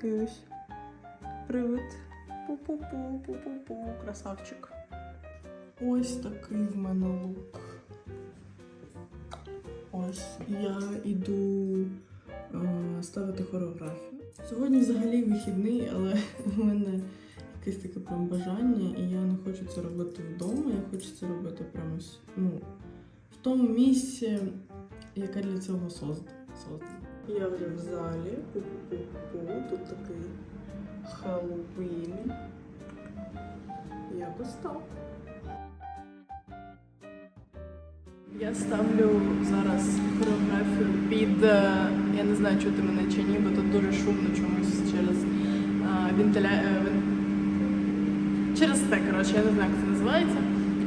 такий привид. Пу-пу-пу, пу-пу-пу, красавчик. Ось такий в мене лук. Ось я іду е, ставити хореографію. Сьогодні взагалі вихідний, але в мене якесь таке прям бажання, і я не хочу це робити вдома. Я хочу це робити прямось ну, в тому місці, яке для цього созда- создано. Я вже в залі. Пу-пу-пу. Тут такий Хеллоуін. Якось так. Я ставлю зараз хореографію під. е, Я не знаю, чути мене чи ні, бо тут дуже шумно чомусь через е, вентиля... е, Через те, коротше, я не знаю, як це називається.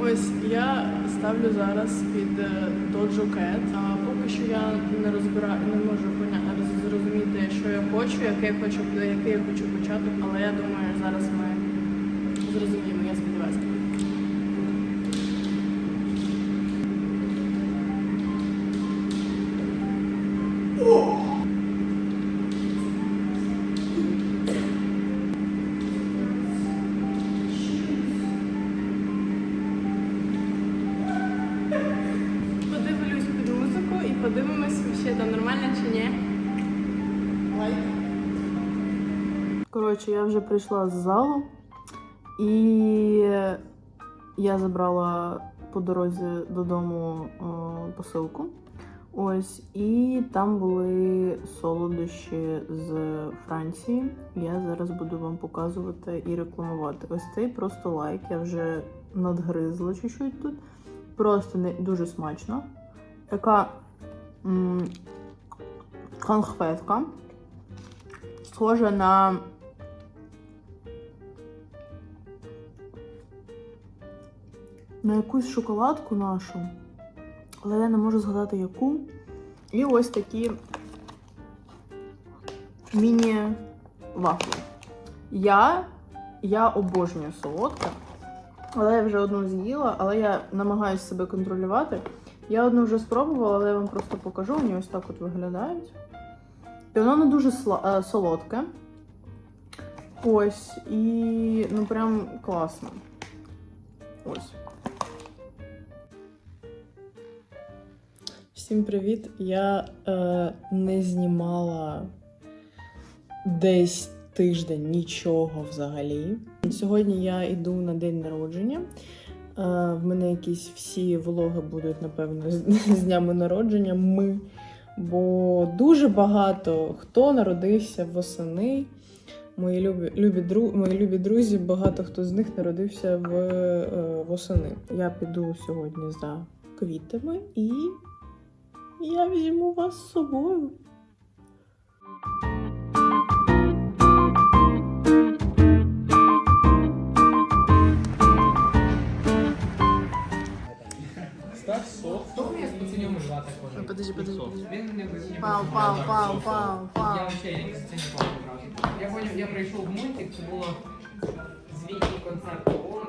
Ось я ставлю зараз під Dojo Cat. А поки що я не розбираю, не можу зрозуміти, що я хочу, який я хочу, який я хочу початок, але я думаю, зараз ми зрозуміємо, я сподіваюся. Подивлюсь під музику і подивимось, ще там нормально чи ні. Коротше, я вже прийшла з залу і я забрала по дорозі додому о, посилку. Ось, і там були солодощі з Франції. Я зараз буду вам показувати і рекламувати. Ось цей просто лайк. Я вже надгризла чуть-чуть тут. Просто не дуже смачно. Така м- конхветка. Схожа на. На якусь шоколадку нашу. Але я не можу згадати яку. І ось такі міні-вафли. Я, я обожнюю солодке. Але я вже одну з'їла, але я намагаюся себе контролювати. Я одну вже спробувала, але я вам просто покажу. Вони ось так от виглядають. І воно не дуже е, солодке. Ось. І ну прям класно. Ось. Всім привіт! Я е, не знімала десь тиждень нічого взагалі. Сьогодні я йду на день народження. Е, в мене якісь всі влоги будуть, напевно, з, з днями народження. Ми. Бо дуже багато хто народився восени. Мої любі, любі, дру, мої любі друзі, багато хто з них народився в, е, восени. Я піду сьогодні за квітами і я візьму вас з собою. Два також. Подожди, подожди, подожди. Він не. Пау, пау, пау, пау, пау. Я взагалі це не пау одразу. Я поняв, я прийшов в мультик, це було звітній концерт ООН.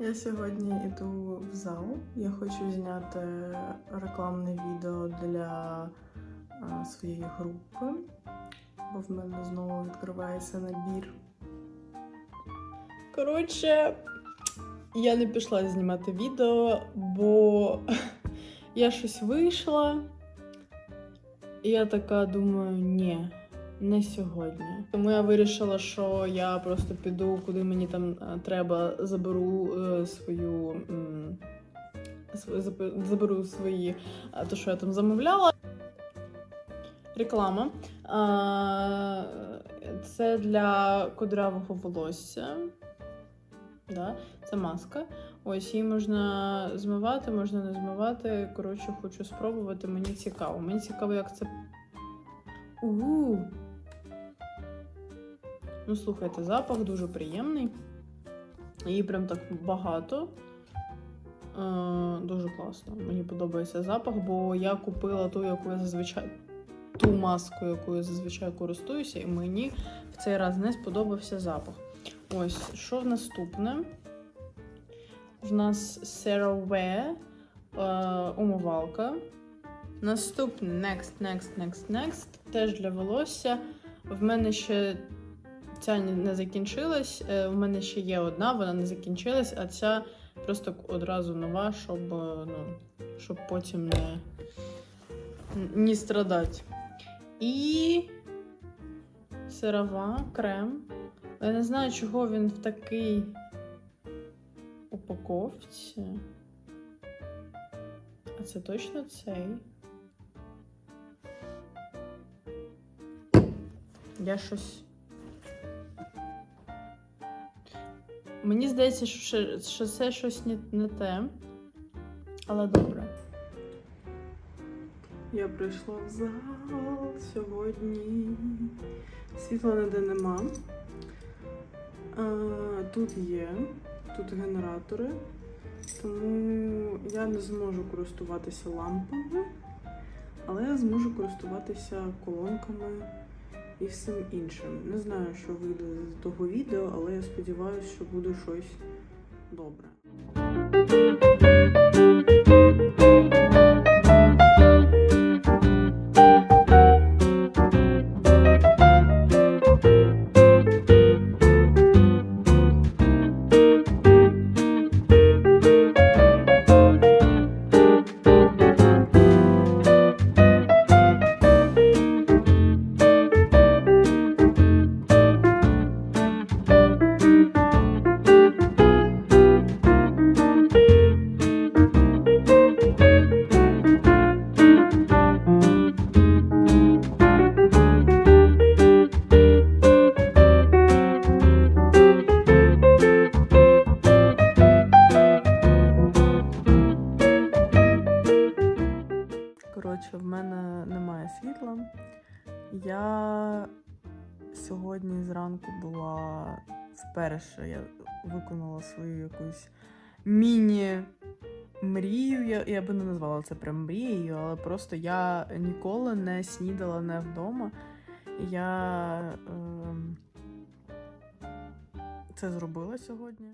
Я сьогодні йду в зал. Я хочу зняти рекламне відео для а, своєї групи, бо в мене знову відкривається набір. Коротше, я не пішла знімати відео, бо я щось вийшла. І я така думаю, ні, не сьогодні. Тому я вирішила, що я просто піду, куди мені там е, треба, заберу е, свою. Заберу свої, е, то, що я там замовляла. Реклама. Це для кудрявого волосся. Да? Це маска. Ось її можна змивати, можна не змивати. Коротше, хочу спробувати. Мені цікаво. Мені цікаво, як це. у Ну, слухайте, запах дуже приємний. Її прям так багато. Е, дуже класно. Мені подобається запах, бо я купила ту, яку я зазвичай. Ту маску, якою я зазвичай користуюся, і мені в цей раз не сподобався запах. Ось, що в наступне? В нас CeraVe е, умивалка. Наступне next, next, next, next. Теж для волосся. В мене ще ця не закінчилась. е, В мене ще є одна, вона не закінчилась, а ця просто одразу нова, щоб, е, ну, щоб потім не, не страдати. І сирова, крем. Я не знаю, чого він в такій упаковці. А це точно цей? Я щось. Мені здається, що, це щось не те. Але добре. Я прийшла в зал сьогодні. Світла ніде нема. Тут є, тут генератори, тому я не зможу користуватися лампами, але я зможу користуватися колонками і всім іншим. Не знаю, що вийде з того відео, але я сподіваюся, що буде щось добре. Я сьогодні зранку була вперше. Я виконала свою якусь міні-мрію. Я, я би не назвала це прям мрією, але просто я ніколи не снідала не вдома. Я ем, це зробила сьогодні.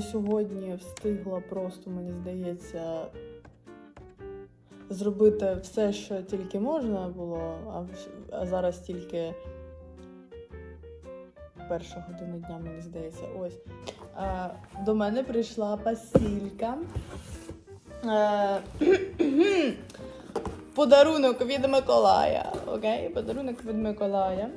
Сьогодні встигла просто, мені здається, зробити все, що тільки можна було, а, зараз тільки перша година дня, мені здається. Ось. До мене прийшла пасілька. Подарунок від Миколая. Окей? Подарунок від Миколая.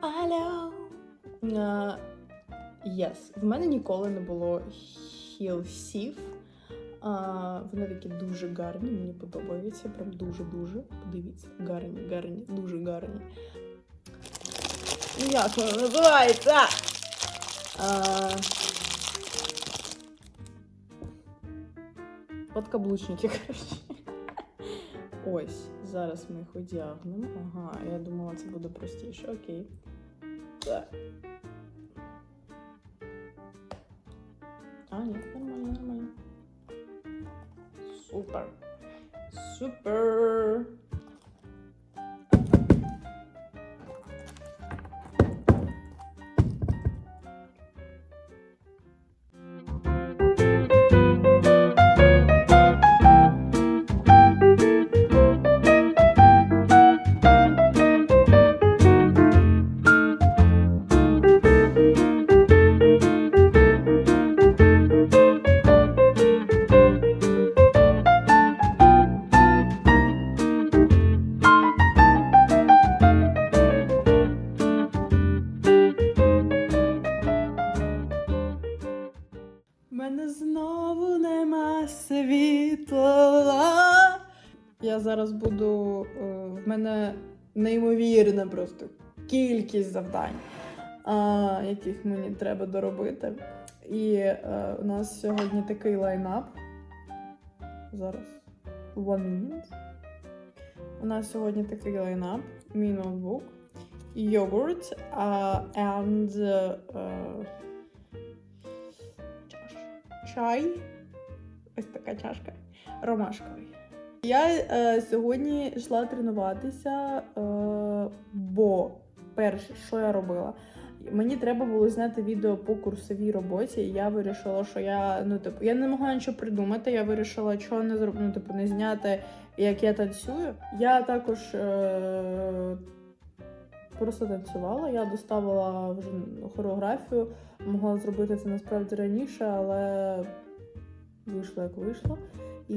Алло. Єс. В мене ніколи не було хілсів. А, вони такі дуже гарні, мені подобаються. Прям дуже-дуже. Подивіться, гарні, гарні, дуже гарні. Як воно називається? А, подкаблучники, коротше. Ось, зараз ми їх одягнемо. Ага, я думала, це буде простіше. Окей. Так. А, ні, нормально, нормально. Супер. Неймовірна просто кількість завдань, яких мені треба доробити. І е, у нас сьогодні такий лайнап. Зараз. One minute. У нас сьогодні такий лайнап, мій ноутбук, йогурт а, and чаш. чай. Ось така чашка. Ромашковий. Я е, сьогодні йшла тренуватися, е, бо перше, що я робила? Мені треба було зняти відео по курсовій роботі, і я вирішила, що я ну типу я не могла нічого придумати. Я вирішила, чого не зроб... ну, типу, не зняти, як я танцюю. Я також е... просто танцювала. Я доставила вже хореографію, могла зробити це насправді раніше, але вийшло як вийшло. І,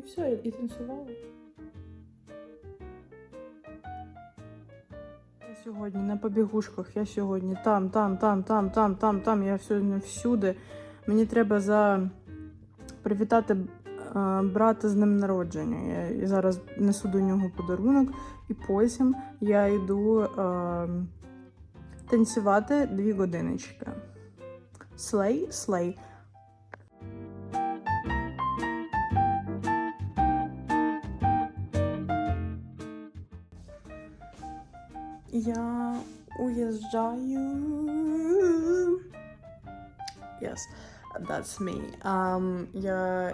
і все, і, танцювала. Я сьогодні на побігушках, я сьогодні там, там, там, там, там, там, там. Я сьогодні всюди. Мені треба за привітати е, брата з ним народження. Я зараз несу до нього подарунок, і потім я йду е, танцювати дві годиночки. Слей, слей. Я уїжджаю. Yes, that's me. Um, я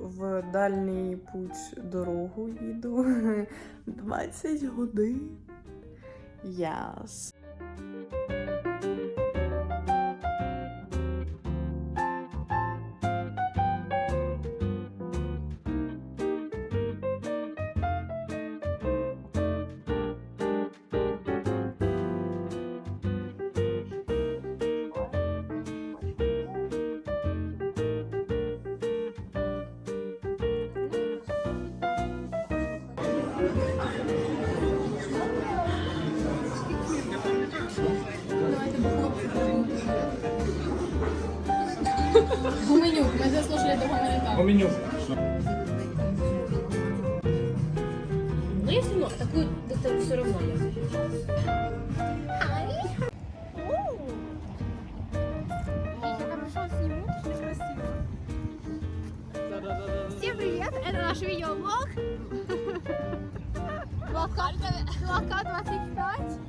в дальній путь дорогу їду. 20 годин. Yes. Гуменюк, мы заслушали до Гуменюка. Гуменюк. Ну, если ну, такую, это все равно я. Всем привет! Это наш видеоблог. Лока 25.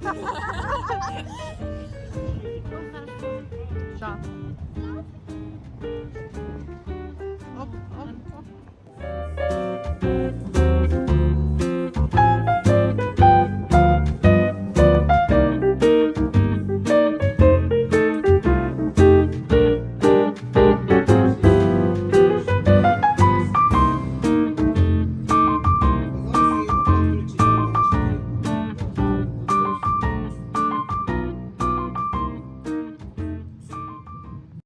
Да.